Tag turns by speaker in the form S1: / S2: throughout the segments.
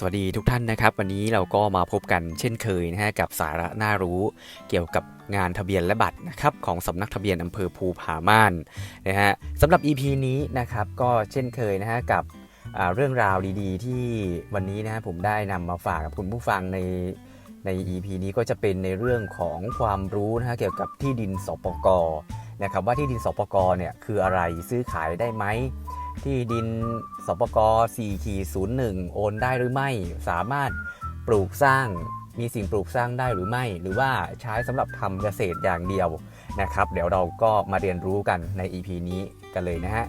S1: สวัสดีทุกท่านนะครับ วันนี้เราก็มาพบกันเช่นเคยนะฮะกับสาระน่ารู้เกี่ยวกับงานทะเบียนและบัตรนะครับของสำนักทะเบียนอำเภอภูผาม่านนะฮะสำหรับ EP นี้นะครับก็เช่นเคยนะฮะกับเรื่องราวดีๆ ที่วันนี้นะฮะผมได้นำมาฝากกับคุณผู้ฟังในใน EP นี้ก็จะเป็นในเรื่องของความรู้นะฮะเกี่ยวกับที่ดินสปกนะครับว่าที่ดินสปกเนี่ยคืออะไรซื้อขายได้ไหม ที่ดินสปก4ขี01 โอนได้หรือไม่ สามารถปลูกสร้างมีสิ่งปลูกสร้างได้หรือไม่ หรือว่าใช้สำหรับทำเกษตรอย่างเดียวนะครับ เดี๋ยวเราก็มาเรียนรู้กันใน EP นี้กันเลยนะฮะ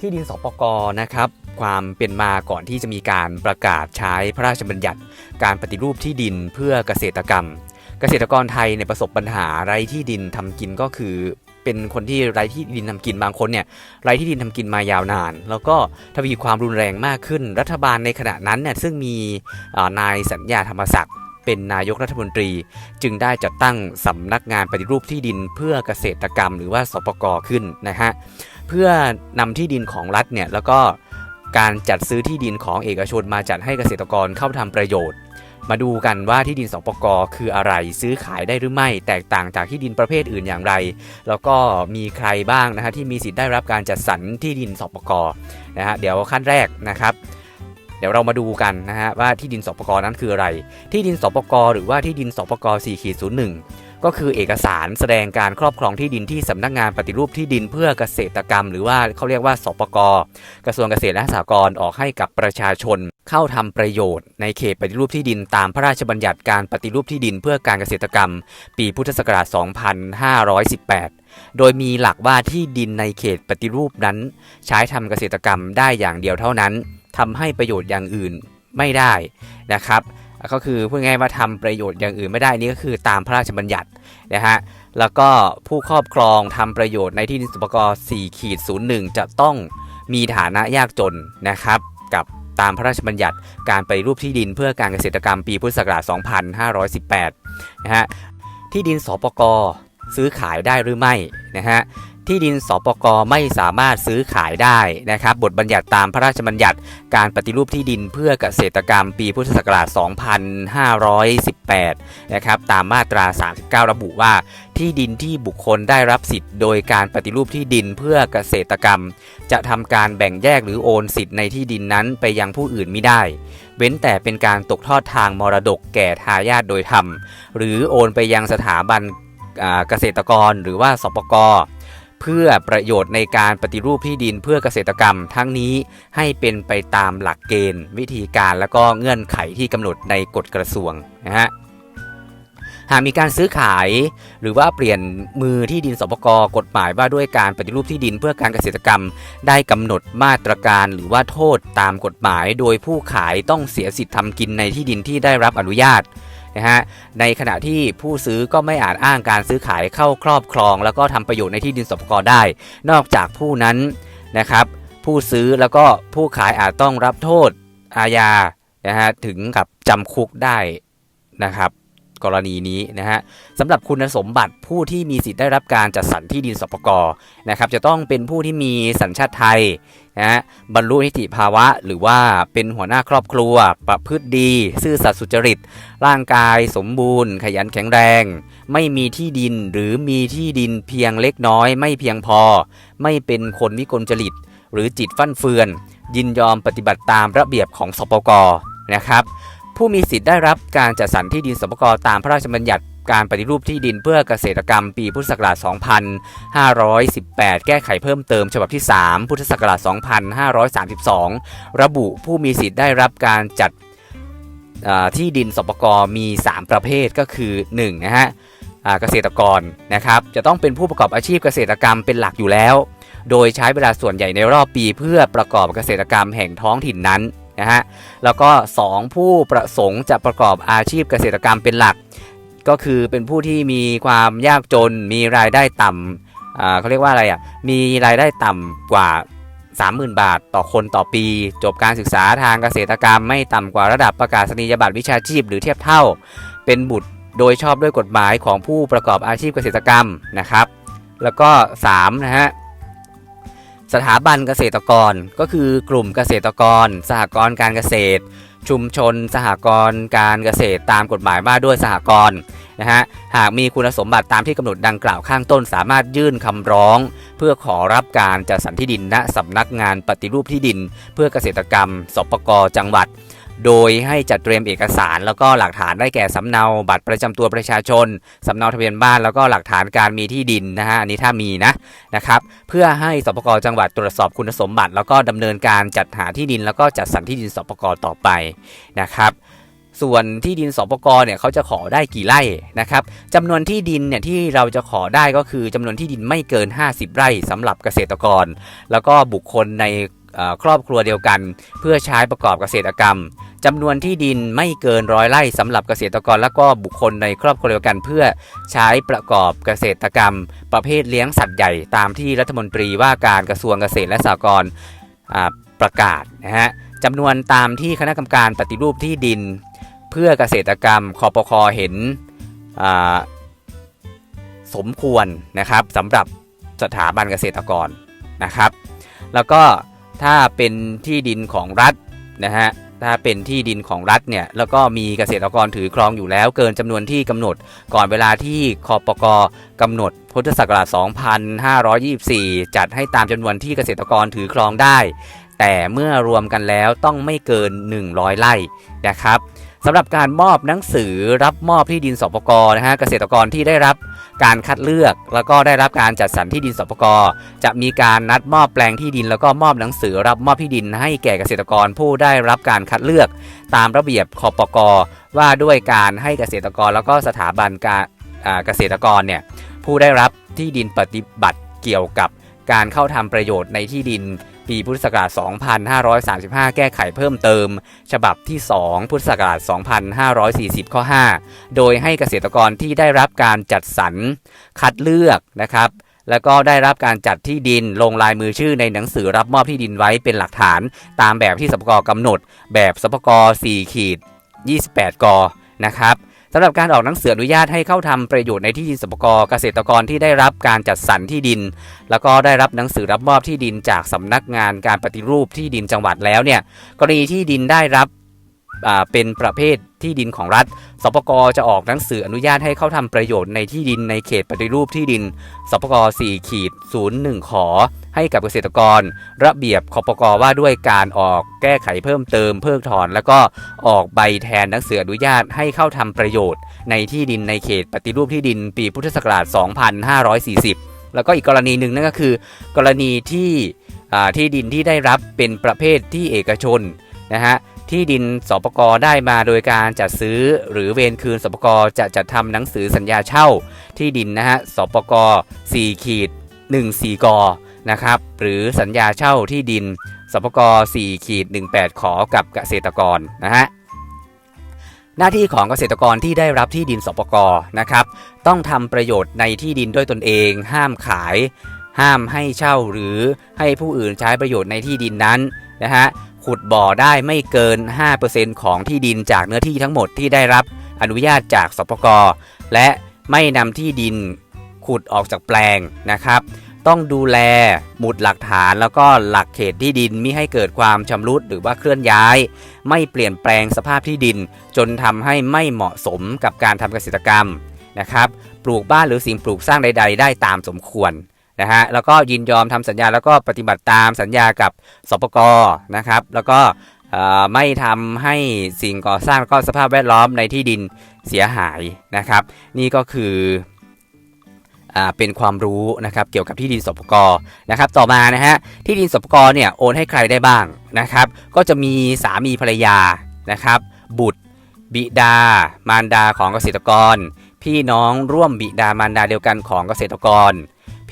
S1: ที่ดินสปกนะครับ ความเป็นมาก่อนที่จะมีการประกาศใช้พระราชบัญญัติ การปฏิรูปที่ดินเพื่อเกษตรกรรม เกษตรกรไทยในประสบปัญหาไร้ที่ดินทำกินก็คือ เป็นคนที่ไร้ที่ดินทำกินบางคนเนี่ยไร้ที่ดินทำกินมายาวนาน แล้วก็ทวีความรุนแรงมากขึ้น รัฐบาลในขณะนั้นเนี่ยซึ่งมีนายสัญญาธรรมศักดิ์เป็นนายกรัฐมนตรี จึงได้จัดตั้งสำนักงานปฏิรูปที่ดินเพื่อเกษตรกรรม หรือว่าสปกขึ้นนะฮะเพื่อนำที่ดินของรัฐเนี่ยแล้วก็การจัดซื้อที่ดินของเอกชนมาจัดให้เกษตรกรเข้าทำประโยชน์ มาดูกันว่าที่ดินสปกคืออะไรซื้อขายได้หรือไม่ แตกต่างจากที่ดินประเภทอื่นอย่างไร แล้วก็มีใครบ้างนะฮะที่มีสิทธิ์ได้รับการจัดสรรที่ดินสปกนะฮะเดี๋ยวขั้นแรกนะครับเดี๋ยวเรามาดูกันนะฮะว่าที่ดินสปกนั้นคืออะไร ที่ดินสปกหรือว่าที่ดินสปก4ขีด01 ก็คือเอกสารแสดงการครอบครองที่ดินที่สำนักงานปฏิรูปที่ดินเพื่อเกษตรกรรม หรือว่าเขาเรียกว่าสปกกระทรวงเกษตรและสหกรณ์ออกให้กับประชาชน เข้าทำประโยชน์ ในเขตปฏิรูปที่ดินตามพระราชบัญญัติการปฏิรูปที่ดินเพื่อการเกษตรกรรม ปีพุทธศักราช 2518โดยมีหลักว่าที่ดินในเขตปฏิรูปนั้น ใช้ทำเกษตรกรรมได้อย่างเดียวเท่านั้นทำให้ประโยชน์อย่างอื่นไม่ได้นะครับ ก็คือพูดง่ายๆว่าทำประโยชน์อย่างอื่นไม่ได้นี่ก็คือตามพระราชบัญญัตินะฮะแล้วก็ผู้ครอบครองทำประโยชน์ในที่ดินสปก4ขีด01 จะต้องมีฐานะยากจนนะครับ กับตามพระราชบัญญัติการไปรูปที่ดินเพื่อการเกษตรกรรมปีพุทธศักราช 2518 นะฮะที่ดินสปกซื้อขายได้หรือไม่นะฮะ ที่ดินสปกไม่สามารถซื้อขายได้นะครับบทบัญญัติตามพระราชบัญญัติการปฏิรูปที่ดินเพื่อเกษตรกรรมปีพุทธศักราช 2518 นะครับตามมาตรา 39 ระบุว่า ที่ดินที่บุคคลได้รับสิทธิ์ โดยการปฏิรูปที่ดินเพื่อเกษตรกรรม จะทำการแบ่งแยกหรือโอนสิทธิ์ในที่ดินนั้นไปยังผู้อื่นไม่ได้ เว้นแต่เป็นการตกทอดทางมรดกแก่ทายาทโดยธรรมหรือโอนไปยังสถาบันเกษตรกรหรือว่าสปก เพื่อประโยชน์ในการปฏิรูปที่ดินเพื่อเกษตรกรรม ทั้งนี้ให้เป็นไปตามหลักเกณฑ์ วิธีการและก็เงื่อนไขที่กำหนดในกฎกระทรวงนะฮะหากมีการซื้อขายหรือว่าเปลี่ยนมือที่ดินสปกกฎหมายว่าด้วยการปฏิรูปที่ดินเพื่อการเกษตรกรรม ได้กำหนดมาตรการหรือว่าโทษตามกฎหมาย โดยผู้ขายต้องเสียสิทธิ์ทำกินในที่ดินที่ได้รับอนุญาต นะฮะในขณะที่ผู้ซื้อก็ไม่อาจอ้างการซื้อขายเข้าครอบครอง แล้วก็ทำประโยชน์ในที่ดินสปกได้ นอกจากผู้นั้นนะครับผู้ซื้อแล้วก็ผู้ขายอาจต้องรับโทษอาญานะฮะถึงกับจำคุกได้นะครับ กรณีนี้นะฮะสำหรับคุณสมบัติผู้ที่มีสิทธิ์ได้รับการจัดสรรที่ดินสปกนะครับจะต้องเป็นผู้ที่มีสัญชาติไทยนะฮะบรรลุนิติภาวะ หรือว่าเป็นหัวหน้าครอบครัว ประพฤติดี ซื่อสัตย์สุจริต ร่างกายสมบูรณ์ ขยันแข็งแรง ไม่มีที่ดินหรือมีที่ดินเพียงเล็กน้อย ไม่เพียงพอ ไม่เป็นคนวิกลจริต หรือจิตฟั่นเฟือน ยินยอมปฏิบัติตามระเบียบของสปกนะครับ ผู้มีสิทธิ์ได้รับการจัดสรรที่ดินสปกตามพระราชบัญญัติการปฏิรูปที่ดินเพื่อเกษตรกรรมปีพุทธศักราช 2518 แก้ไขเพิ่มเติมฉบับที่ 3 พุทธศักราช 2532 ระบุผู้มีสิทธิ์ได้รับการจัดที่ดินสปกมี 3 ประเภทก็คือ1นะฮะเกษตรกรนะครับจะต้องเป็นผู้ประกอบอาชีพเกษตรกรรมเป็นหลักอยู่แล้ว โดยใช้เวลาส่วนใหญ่ในรอบปีเพื่อประกอบเกษตรกรรมแห่งท้องถิ่นนั้น นะฮะแล้วก็ 2 ผู้ประสงค์จะประกอบอาชีพเกษตรกรรมเป็นหลัก ก็คือเป็นผู้ที่มีความยากจนมีรายได้ต่ำเขาเรียกว่าอะไรอะมีรายได้ต่ำกว่า 30,000 บาทต่อคนต่อปี จบการศึกษาทางเกษตรกรรม ไม่ต่ำกว่าระดับประกาศนียบัตรวิชาชีพ หรือเทียบเท่า เป็นบุตรโดยชอบด้วยกฎหมายของผู้ประกอบอาชีพเกษตรกรรมนะครับ แล้วก็3นะฮะ สถาบันเกษตรกรก็คือกลุ่มเกษตรกร สหกรณ์การเกษตร ชุมชน สหกรณ์การเกษตรตามกฎหมายว่าด้วยสหกรณ์นะฮะหากมีคุณสมบัติตามที่กำหนดดังกล่าวข้างต้น สามารถยื่นคำร้อง เพื่อขอรับการจัดสรรที่ดินณสำนักงานปฏิรูปที่ดิน เพื่อเกษตรกรรมสปกจังหวัด โดยให้จัดเตรียมเอกสาร แล้วก็หลักฐานได้แก่สำเนาบัตรประจำตัวประชาชนสำเนาทะเบียนบ้านแล้วก็หลักฐานการมีที่ดินนะฮะอันนี้ถ้ามีนะนะครับเพื่อให้สปกจังหวัดตรวจสอบคุณสมบัติ แล้วก็ดำเนินการจัดหาที่ดิน แล้วก็จัดสรรที่ดินสปกต่อไปนะครับส่วนที่ดินสปกเนี่ยเขาจะขอได้กี่ไร่นะครับจำนวนที่ดินเนี่ยที่เราจะขอได้ก็คือจำนวนที่ดินไม่เกิน 50 ไร่สำหรับเกษตรกร แล้วก็บุคคลใน ครอบครัวเดียวกัน เพื่อใช้ประกอบเกษตรกรรมจำนวนที่ดินไม่เกินร้อยไร่สำหรับเกษตรกรแล้วก็บุคคลในครอบครัวเดียวกัน เพื่อใช้ประกอบเกษตรกรรม ประเภทเลี้ยงสัตว์ใหญ่ตามที่รัฐมนตรีว่าการกระทรวงเกษตรและสหกรณ์ประกาศนะฮะจำนวนตามที่คณะกรรมการปฏิรูปที่ดิน เพื่อเกษตรกรรมคอปคอเห็นสมควรนะครับสำหรับสถาบันเกษตรกรนะครับ แล้วก็ ถ้าเป็นที่ดินของรัฐนะฮะถ้าเป็นที่ดินของรัฐเนี่ยแล้วก็มีเกษตรกรถือครองอยู่แล้ว เกินจำนวนที่กำหนด ก่อนเวลาที่คอปกกำหนดพุทธศักราช 2524 จัดให้ตามจำนวนที่เกษตรกรถือครองได้ แต่เมื่อรวมกันแล้วต้องไม่เกิน 100 ไร่นะครับสำหรับการมอบหนังสือรับมอบที่ดินสปกนะฮะเกษตรกรที่ได้รับ การคัดเลือก แล้วก็ได้รับการจัดสรรที่ดินสปกจะมีการนัดมอบแปลงที่ดิน แล้วก็มอบหนังสือรับมอบที่ดิน ให้แก่เกษตรกรผู้ได้รับการคัดเลือก ตามระเบียบคอปกว่าด้วยการให้เกษตรกรแล้วก็สถาบันการเกษตรกรเนี่ยผู้ได้รับที่ดินปฏิบัติเกี่ยวกับการเข้าทำประโยชน์ในที่ดิน ปีพุทธศักราช 2535 แก้ไขเพิ่มเติม ฉบับที่ 2 พุทธศักราช 2540 ข้อ 5 โดยให้เกษตรกรที่ได้รับการจัดสรรคัดเลือกนะครับ แล้วก็ได้รับการจัดที่ดินลงลายมือชื่อในหนังสือรับมอบที่ดินไว้เป็นหลักฐาน ตามแบบที่สปกกำหนด แบบสปก4ขีด28 กนะครับ สำหรับการออกหนังสืออนุญาตให้เข้าทำประโยชน์ในที่ดินสปกเกษตรกรที่ได้รับการจัดสรรที่ดิน แล้วก็ได้รับหนังสือรับมอบที่ดินจากสำนักงานการปฏิรูปที่ดินจังหวัดแล้วเนี่ยกรณีที่ดินได้รับ เป็นประเภทที่ดินของรัฐ สปกจะออกหนังสืออนุญาตให้เข้าทำประโยชน์ในที่ดินในเขตปฏิรูปที่ดิน สปก4ขีด01 ขอ ให้กับเกษตรกร ระเบียบคปกว่าด้วยการออกแก้ไขเพิ่มเติมเพิกถอน แล้วก็ออกใบแทนหนังสืออนุญาตให้เข้าทำประโยชน์ ในที่ดินในเขตปฏิรูปที่ดิน ปีพุทธศักราช 2540 แล้วก็อีกกรณีหนึ่งนั่นก็คือ กรณีที่ที่ดินที่ได้รับเป็นประเภทที่เอกชนนะฮะ ที่ดินสปกรได้มาโดยการจัดซื้อหรือเวรคืนสปกรจะจัดทำหนังสือสัญญาเช่า ที่ดินนะฮะสปกร4ขีด14กนะครับหรือสัญญาเช่าที่ดินสปกร4ขีด18 ขอกับเกษตรกรนะฮะหน้าที่ของเกษตรกรที่ได้รับที่ดินสปกรนะครับ ต้องทำประโยชน์ในที่ดินด้วยตนเอง ห้ามขาย ห้ามให้เช่าหรือให้ผู้อื่นใช้ประโยชน์ในที่ดินนั้นนะฮะ ขุดบ่อได้ไม่เกิน 5%ของที่ดินจากเนื้อที่ทั้งหมดที่ได้รับอนุญาตจากสปกและไม่นำที่ดินขุดออกจากแปลงนะครับ ต้องดูแลหมุดหลักฐานแล้วก็หลักเขตที่ดินมิให้เกิดความชำรุดหรือว่าเคลื่อนย้าย ไม่เปลี่ยนแปลงสภาพที่ดิน จนทำให้ไม่เหมาะสมกับการทำเกษตรกรรมนะครับ ปลูกบ้านหรือสิ่งปลูกสร้างใด ๆ ได้ตามสมควร นะฮะแล้วก็ยินยอมทำสัญญาแล้วก็ปฏิบัติตามสัญญากับสปกนะครับแล้วก็ไม่ทำให้สิ่งก่อสร้างแล้วก็สภาพแวดล้อมในที่ดินเสียหายนะครับ นี่ก็คือเป็นความรู้นะครับเกี่ยวกับที่ดินสปกนะครับต่อมานะฮะที่ดินสปกเนี่ยโอนให้ใครได้บ้างนะครับ ก็จะมีสามีภรรยานะครับ บุตรบิดา มารดาของเกษตรกร พี่น้องร่วมบิดามารดาเดียวกันของเกษตรกร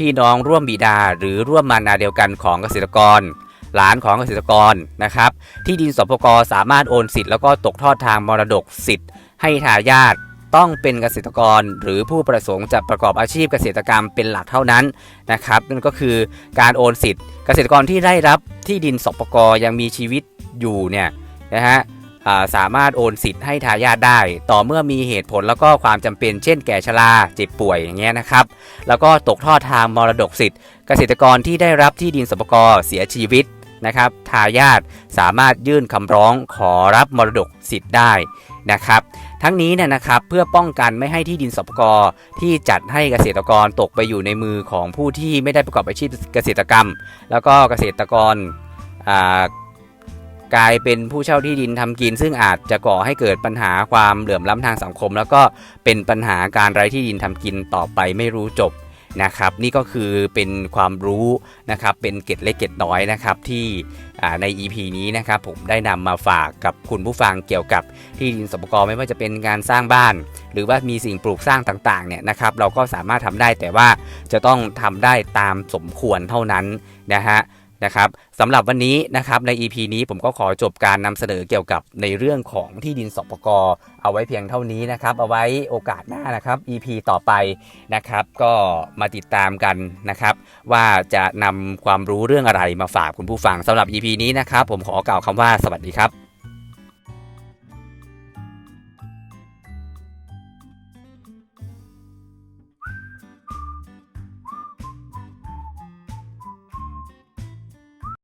S1: พี่น้องร่วมบิดาหรือร่วมมารดาเดียวกันของเกษตรกร หลานของเกษตรกรนะครับที่ดินสปกสามารถโอนสิทธิ์แล้วก็ตกทอดทางมรดกสิทธิ์ ให้ทายาทต้องเป็นเกษตรกรหรือผู้ประสงค์จะประกอบอาชีพเกษตรกรรมเป็นหลักเท่านั้นนะครับนั่นก็คือการโอนสิทธิ์ เกษตรกรที่ได้รับที่ดินสปกยังมีชีวิตอยู่เนี่ยนะฮะ สามารถโอนสิทธิ์ให้ทายาทได้ ต่อเมื่อมีเหตุผลแล้วก็ความจำเป็นเช่นแก่ชราเจ็บป่วยอย่างเงี้ยนะครับ แล้วก็ตกทอดทางมรดกสิทธิ์ เกษตรกรที่ได้รับที่ดินสปกเสียชีวิตนะครับทายาทสามารถยื่นคำร้องขอรับมรดกสิทธิ์ได้นะครับ ทั้งนี้เนี่ยนะครับเพื่อป้องกันไม่ให้ที่ดินสปกรที่จัดให้เกษตรกรตกไปอยู่ในมือของผู้ที่ไม่ได้ประกอบอาชีพเกษตรกรรม แล้วก็เกษตรกรอ่า กลายเป็นผู้เช่าที่ดินทำกิน ซึ่งอาจจะก่อให้เกิดปัญหาความเหลื่อมล้ำทางสังคม แล้วก็เป็นปัญหาการไร้ที่ดินทำกินต่อไปไม่รู้จบนะครับนี่ก็คือเป็นความรู้นะครับเป็นเกร็ดเล็กเกร็ดน้อยนะครับที่ใน EP นี้นะครับผมได้นำมาฝากกับคุณผู้ฟังเกี่ยวกับที่ดินสปกรไม่ว่าจะเป็นการสร้างบ้าน หรือว่ามีสิ่งปลูกสร้างต่างๆเนี่ยนะครับเราก็สามารถทำได้แต่ว่าจะต้องทำได้ตามสมควรเท่านั้นนะฮะ นะครับสำหรับวันนี้นะครับใน EP นี้ผมก็ขอจบการนำเสนอเกี่ยวกับในเรื่องของที่ดินสปกเอาไว้เพียงเท่านี้นะครับ เอาไว้โอกาสหน้านะครับ EP ต่อไปนะครับ ก็มาติดตามกันนะครับ ว่าจะนำความรู้เรื่องอะไรมาฝากคุณผู้ฟังสำหรับ EP นี้นะครับ ผมขอกล่าวคำว่าสวัสดีครับ